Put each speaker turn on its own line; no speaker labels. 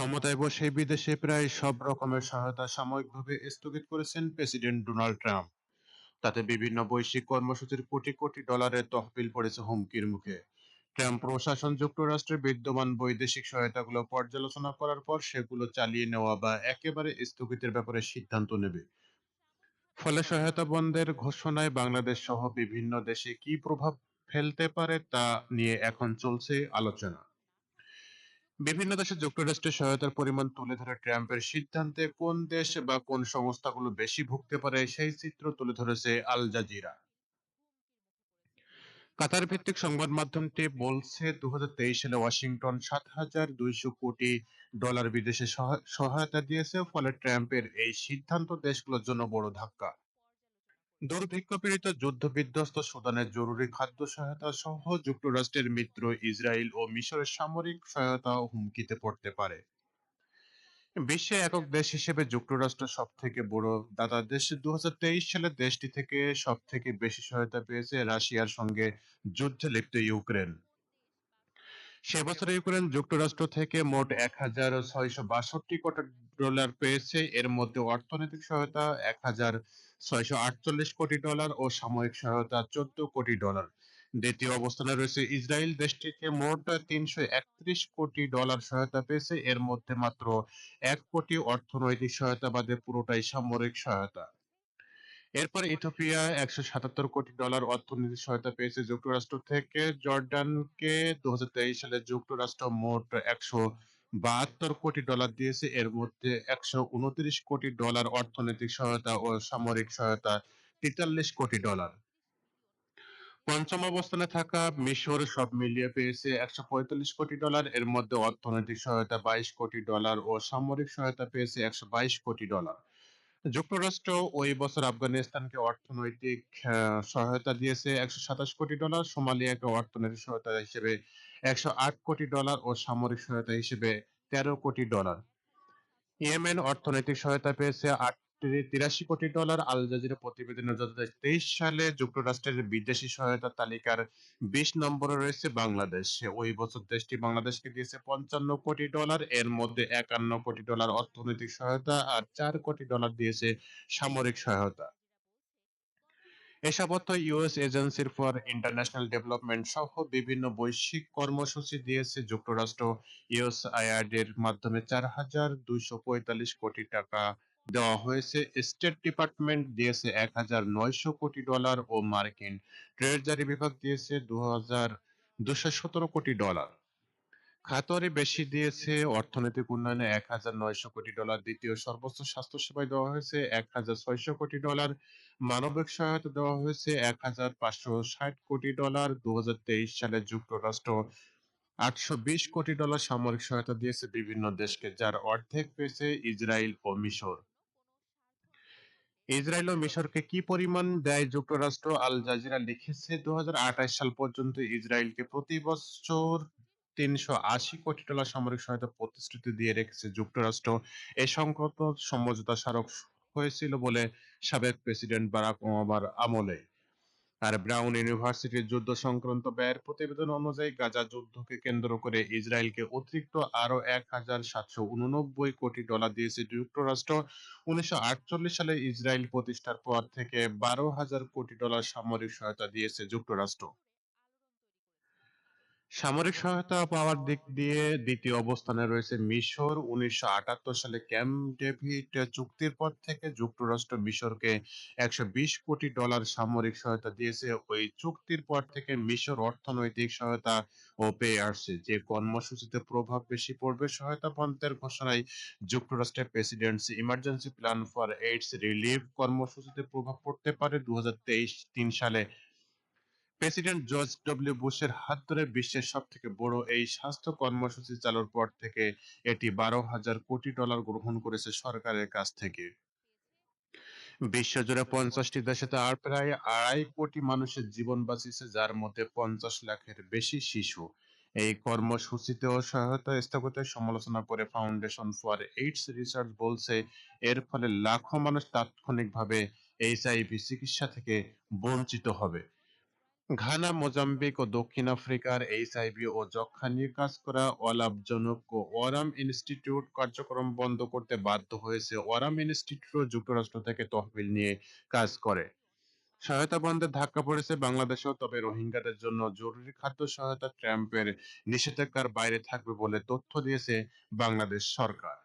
ক্ষমতায় বসে বিদেশে প্রায় সব রকমের সহায়তা সাময়িকভাবে স্থগিত করেছেন প্রেসিডেন্ট ডোনাল্ড ট্রাম্প। তাতে বিভিন্ন বৈশ্বিক কর্মসূচির কোটি কোটি ডলারের তহবিল পড়েছে হুমকির মুখে। ট্রাম্প প্রশাসন যুক্তরাষ্ট্রে বিদ্যমান বৈদেশিক সহায়তাগুলো পর্যালোচনা করার পর সেগুলো চালিয়ে নেওয়া বা একেবারে স্থগিতের ব্যাপারে সিদ্ধান্ত নেবে। ফলে সহায়তা বন্ধের ঘোষণায় বাংলাদেশ সহ বিভিন্ন দেশে কি প্রভাব ফেলতে পারে তা নিয়ে এখন চলছে আলোচনা। বিভিন্ন দেশে যুক্তরাষ্ট্রের সহায়তার পরিমাণ তুলে ধরে ট্রাম্পের সিদ্ধান্তে কোন দেশ বা কোন সংস্থাগুলো বেশি ভুগতে পারে সেই চিত্র তুলে ধরেছে আল জাজিরা। কাতার ভিত্তিক সংবাদ মাধ্যমটি বলছে দু হাজার তেইশ সালে ওয়াশিংটন সাত হাজার দুইশো কোটি ডলার বিদেশে সহায়- সহায়তা দিয়েছে, ফলে ট্রাম্পের এই সিদ্ধান্ত দেশগুলোর জন্য বড় ধাক্কা। দুর্ভিক্ষ পীড়িত যুদ্ধ বিধ্বস্ত সুদানের জরুরি খাদ্য সহায়তা সহ যুক্তরাষ্ট্রের মিত্র ইসরায়েল ও মিশরের সামরিক সহায়তা হুমকিতে পড়তে পারে। বিশ্বে একক দেশ হিসেবে যুক্তরাষ্ট্র সব থেকে বড় দাতা দেশ। দুই হাজার তেইশ সালে দেশটি থেকে সব থেকে বেশি সহায়তা পেয়েছে রাশিয়ার সঙ্গে যুদ্ধে লিপ্ত ইউক্রেন। সে বছর ইউক্রেন যুক্তরাষ্ট্র থেকে মোট এক হাজার ছয়শো বাষট্টি কোটি ডলার পেয়েছে। এর মধ্যে অর্থনৈতিক সহায়তা এক হাজার ছয়শো আটচল্লিশ কোটি ডলার ও সাময়িক সহায়তা চোদ্দ কোটি ডলার। দ্বিতীয় অবস্থানে রয়েছে ইসরায়েল দেশটিকে মোট তিনশো একত্রিশ কোটি ডলার সহায়তা পেয়েছে। এর মধ্যে মাত্র এক কোটি অর্থনৈতিক সহায়তা বাদে পুরোটাই সামরিক সহায়তা। এরপর ইথিওপিয়া একশো সাতাত্তর কোটি ডলার অর্থনৈতিক সহায়তা পেয়েছে যুক্তরাষ্ট্র থেকে। জর্ডানকে দু হাজার তেইশ সালে যুক্তরাষ্ট্র মোট একশো বাহাত্তর কোটি ডলার দিয়েছে। এর মধ্যে একশো উনত্রিশ কোটি ডলার অর্থনৈতিক সহায়তা ও সামরিক সহায়তা, তেতাল্লিশ কোটি ডলার। পঞ্চম অবস্থানে থাকা মিশর সব মিলিয়ে পেয়েছে একশো পঁয়তাল্লিশ কোটি ডলার। এর মধ্যে অর্থনৈতিক সহায়তা বাইশ কোটি ডলার ও সামরিক সহায়তা পেয়েছে একশো বাইশ কোটি ডলার। যুক্তরাষ্ট্র ওই বছর আফগানিস্তানকে অর্থনৈতিক সহায়তা দিয়েছে একশো সাতাশ কোটি ডলার, সোমালিয়াকে অর্থনৈতিক সহায়তা হিসেবে একশো আট কোটি ডলার ও সামরিক সহায়তা হিসেবে তেরো কোটি ডলার। ইয়েমেন অর্থনৈতিক সহায়তা পেয়েছে আট তিরাশি কোটি ডলার আল জাজিরা প্রতিবেদনে দু তেইশ সালে যুক্তরাষ্ট্রের বিদেশি সহায়তা তালিকার বিশ নম্বরে রয়েছে বাংলাদেশ। ওই বছর দেশটি বাংলাদেশকে দিয়েছে পঞ্চান্ন কোটি ডলার এর মধ্যে একান্ন কোটি ডলার অর্থনৈতিক সহায়তা আর চার কোটি ডলার দিয়েছে সামরিক সহায়তা। এসব অর্থ ইউএস এজেন্সির ফর ইন্টারন্যাশনাল ডেভেলপমেন্ট সহ বিভিন্ন বৈশ্বিক কর্মসূচি দিয়েছে যুক্তরাষ্ট্র। ইউএস ইউএসআইআরডি এর মাধ্যমে চার হাজার দুইশো পঁয়তাল্লিশ কোটি টাকা দেওয়া হয়েছে। স্টেট ডিপার্টমেন্ট দিয়েছে এক হাজার নয়শো কোটি ডলার ও মার্কিন ট্রেজারি বিভাগ দিয়েছে দু হাজার দুশো সতেরো কোটি ডলার খাতরে বেশি দিয়েছে, অর্থনৈতিক উন্নয়নে এক হাজার নয়শো কোটি ডলার দ্বিতীয় সর্বোচ্চ স্বাস্থ্যসেবায় দেওয়া হয়েছে এক হাজার ছয়শো কোটি ডলার মানবিক সহায়তা দেওয়া হয়েছে এক হাজার পাঁচশো ষাট কোটি ডলার দু হাজার তেইশ সালে যুক্তরাষ্ট্র আটশো বিশ কোটি ডলার সামরিক সহায়তা দিয়েছে বিভিন্ন দেশকে, যার অর্ধেক পেয়েছে ইসরায়েল ও মিশর। ইসরায়েল ও মিশরকে কি পরিমাণ দেয় যুক্তরাষ্ট্র আল জাজিরা লিখেছে? দু হাজার আঠাশ সাল পর্যন্ত ইসরায়েলকে প্রতি বছর তিনশো আশি কোটি ডলার সামরিক সহায়তা প্রতিশ্রুতি দিয়ে রেখেছে যুক্তরাষ্ট্র। এই সংকট সমঝোতা স্মারক হয়েছিল বলে সাবেক প্রেসিডেন্ট বারাক ওবামার আমলে। আর ব্রাউন ইউনিভার্সিটির যুদ্ধ সংক্রান্ত ব্যয়ের প্রতিবেদন অনুযায়ী গাজা যুদ্ধকে কেন্দ্র করে ইসরায়েলকে অতিরিক্ত আরও এক হাজার সাতশো উননব্বই কোটি ডলার দিয়েছে যুক্তরাষ্ট্র। উনিশশো আটচল্লিশ সালে ইসরায়েল প্রতিষ্ঠার পর থেকে বারো হাজার কোটি ডলার সামরিক সহায়তা দিয়েছে যুক্তরাষ্ট্র। সামরিক সহায়তা পাওয়ার দিক দিয়ে দ্বিতীয় অবস্থানে রয়েছে মিশর। উনিশশো আটাত্তর সালে ক্যাম্প ডেভিড চুক্তির পর থেকে যুক্তরাষ্ট্র মিশরকে একশো বিশ কোটি ডলার সামরিক সহায়তা দিয়েছে। ওই চুক্তির পর থেকে মিশর অর্থনৈতিক সহায়তা ও পেয়ে আসছে। যে কর্মসূচিতে প্রভাব বেশি পড়বে সহায়তা বন্ধের ঘোষণায় যুক্তরাষ্ট্রের presidency emergency plan for AIDS relief কর্মসূচিতে প্রভাব পড়তে পারে। দু তিন সালে প্রেসিডেন্ট জর্জ ডব্লিউ বুশের হাত ধরে বিশ্বের সব থেকে বড় এই স্বাস্থ্য কর্মসূচি চালুর পর থেকে এটি বারো হাজার কোটি ডলার গ্রহণ করেছে সরকারের কাছ থেকে। বিশ্বজুড়ে পঞ্চাশটি দেশে আর প্রায় আড়াই কোটি মানুষের জীবন বাঁচিয়েছে, যার মধ্যে পঞ্চাশ লাখের বেশি শিশু। এই কর্মসূচিতেও সহায়তা স্থগিতের সমালোচনা করে ফাউন্ডেশন ফর এইডস রিসার্চ বলছে, এর ফলে লাখো মানুষ তাৎক্ষণিকভাবে এইচআইভি চিকিৎসা থেকে বঞ্চিত হবে। ঘানা, মোজাম্বিক ও দক্ষিণ আফ্রিকার এইচআইভি ও যক্ষ্মা নিয়ে কাজ করা অলাভজনক ও ওয়ারাম ইনস্টিটিউট কার্যক্রম বন্ধ করতে বাধ্য হয়েছে। ওয়ারাম ইনস্টিটিউট যুক্তরাষ্ট্র থেকে তহবিল নিয়ে কাজ করে। সহায়তা বন্ধে ধাক্কা পড়েছে বাংলাদেশেও তবে রোহিঙ্গাদের জন্য জরুরি খাদ্য সহায়তা ট্রাম্পের নিষেধাজ্ঞার বাইরে থাকবে বলে তথ্য দিয়েছে বাংলাদেশ সরকার।